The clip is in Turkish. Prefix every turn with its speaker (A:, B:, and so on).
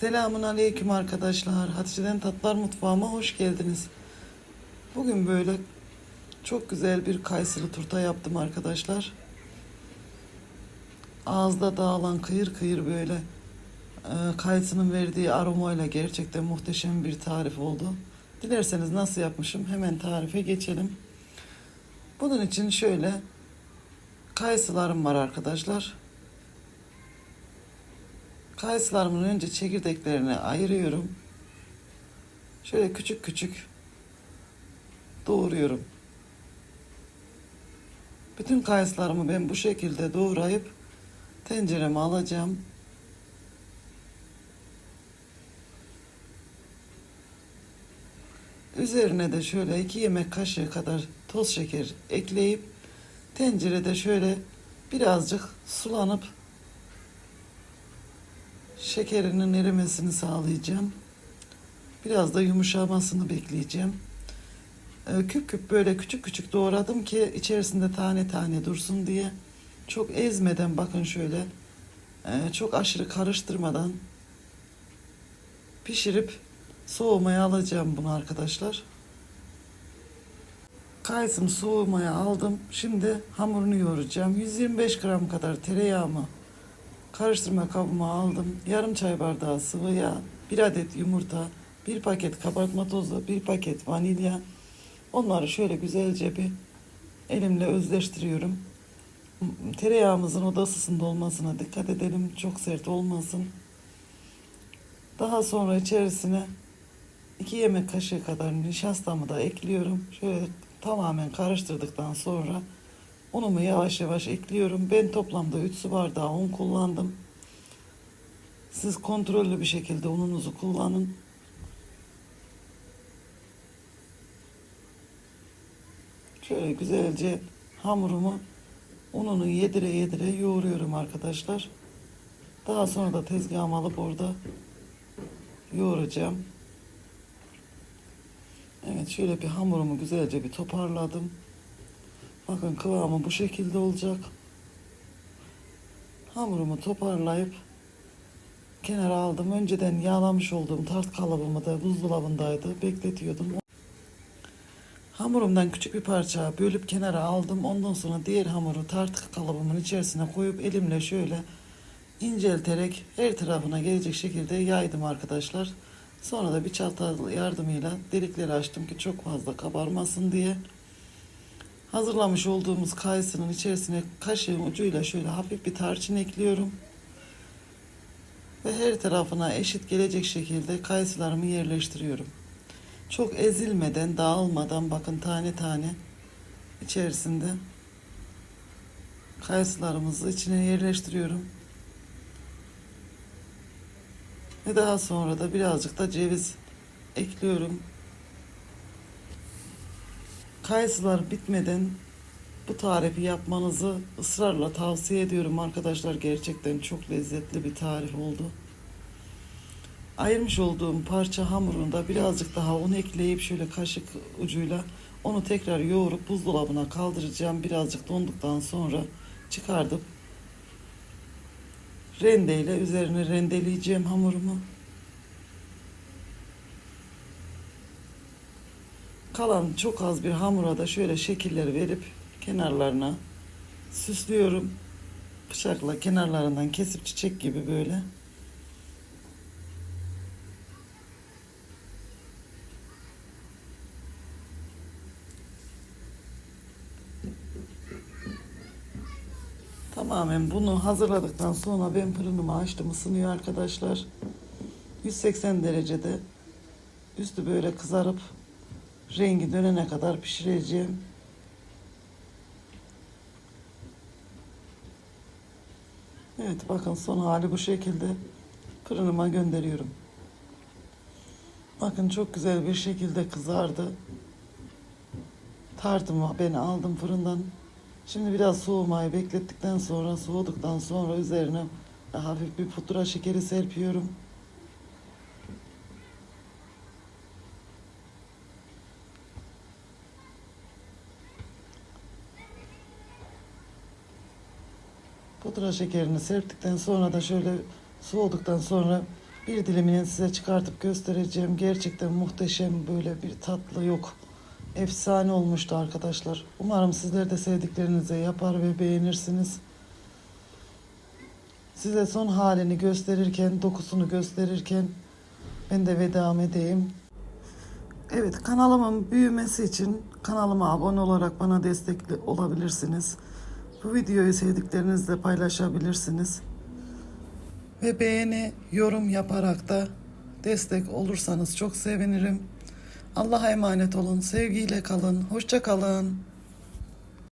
A: Selamun aleyküm arkadaşlar. Hatice'den Tatlar Mutfağı'ma hoş geldiniz. Bugün böyle çok güzel bir kayısılı turta yaptım arkadaşlar. Ağızda dağılan kıyır kıyır böyle e, kayısının verdiği aromayla gerçekten muhteşem bir tarif oldu. Dilerseniz nasıl yapmışım hemen tarife geçelim. Bunun için şöyle kayısılarım var arkadaşlar. Kayısılarımın önce çekirdeklerini ayırıyorum. Şöyle küçük küçük doğruyorum. Bütün kayısılarımı ben bu şekilde doğrayıp tencereme alacağım. Üzerine de şöyle iki yemek kaşığı kadar toz şeker ekleyip tencerede şöyle birazcık sulanıp şekerinin erimesini sağlayacağım. Biraz da yumuşamasını bekleyeceğim. Ee, küp küp böyle küçük küçük doğradım ki içerisinde tane tane dursun diye. Çok ezmeden bakın şöyle e, çok aşırı karıştırmadan pişirip soğumaya alacağım bunu arkadaşlar. Kayısım soğumaya aldım. Şimdi hamurunu yoğuracağım. 125 gram kadar tereyağımı karıştırma kabıma aldım. Yarım çay bardağı sıvı yağ, bir adet yumurta, bir paket kabartma tozu, bir paket vanilya. Onları şöyle güzelce bir elimle özleştiriyorum. Tereyağımızın oda ısısında olmasına dikkat edelim. Çok sert olmasın. Daha sonra içerisine 2 yemek kaşığı kadar nişastamı da ekliyorum. Şöyle tamamen karıştırdıktan sonra unumu yavaş yavaş ekliyorum. Ben toplamda 3 su bardağı un kullandım. Siz kontrollü bir şekilde ununuzu kullanın. Şöyle güzelce hamurumu ununu yedire yedire yoğuruyorum arkadaşlar. Daha sonra da tezgahımı alıp orada yoğuracağım. Evet şöyle bir hamurumu güzelce bir toparladım. Bakın kıvamı bu şekilde olacak. Hamurumu toparlayıp kenara aldım. Önceden yağlamış olduğum tart kalıbımı da buzdolabındaydı. Bekletiyordum. Hamurumdan küçük bir parça bölüp kenara aldım. Ondan sonra diğer hamuru tart kalıbımın içerisine koyup elimle şöyle incelterek her tarafına gelecek şekilde yaydım arkadaşlar. Sonra da bir çatal yardımıyla delikleri açtım ki çok fazla kabarmasın diye. Hazırlamış olduğumuz kayısının içerisine kaşığın ucuyla şöyle hafif bir tarçın ekliyorum. Ve her tarafına eşit gelecek şekilde kayısılarımı yerleştiriyorum. Çok ezilmeden, dağılmadan bakın tane tane içerisinde kayısılarımızı içine yerleştiriyorum. Ve daha sonra da birazcık da ceviz ekliyorum. Kayısılar bitmeden bu tarifi yapmanızı ısrarla tavsiye ediyorum arkadaşlar. Gerçekten çok lezzetli bir tarif oldu. Ayırmış olduğum parça hamurunda birazcık daha un ekleyip şöyle kaşık ucuyla onu tekrar yoğurup buzdolabına kaldıracağım. Birazcık donduktan sonra çıkardıp rendeyle üzerine rendeleyeceğim hamurumu. Kalan çok az bir hamura da şöyle şekiller verip kenarlarına süslüyorum. Bıçakla kenarlarından kesip çiçek gibi böyle. Tamamen bunu hazırladıktan sonra ben fırınımı açtım ısınıyor arkadaşlar. 180 derecede üstü böyle kızarıp rengi dönene kadar pişireceğim. Evet bakın son hali bu şekilde fırınıma gönderiyorum. Bakın çok güzel bir şekilde kızardı. Tartımı ben aldım fırından. Şimdi biraz soğumayı beklettikten sonra soğuduktan sonra üzerine hafif bir pudra şekeri serpiyorum. Pudra şekerini serptikten sonra da şöyle soğuduktan sonra Bir dilimini size çıkartıp göstereceğim. Gerçekten muhteşem böyle bir tatlı yok. Efsane olmuştu arkadaşlar. Umarım sizler de sevdiklerinize yapar ve beğenirsiniz. Size son halini gösterirken, dokusunu gösterirken ben de vedam edeyim. Evet kanalımın büyümesi için kanalıma abone olarak bana destekli olabilirsiniz. Bu videoyu sevdiklerinizle paylaşabilirsiniz. Ve beğeni, yorum yaparak da destek olursanız çok sevinirim. Allah'a emanet olun, sevgiyle kalın, hoşça kalın.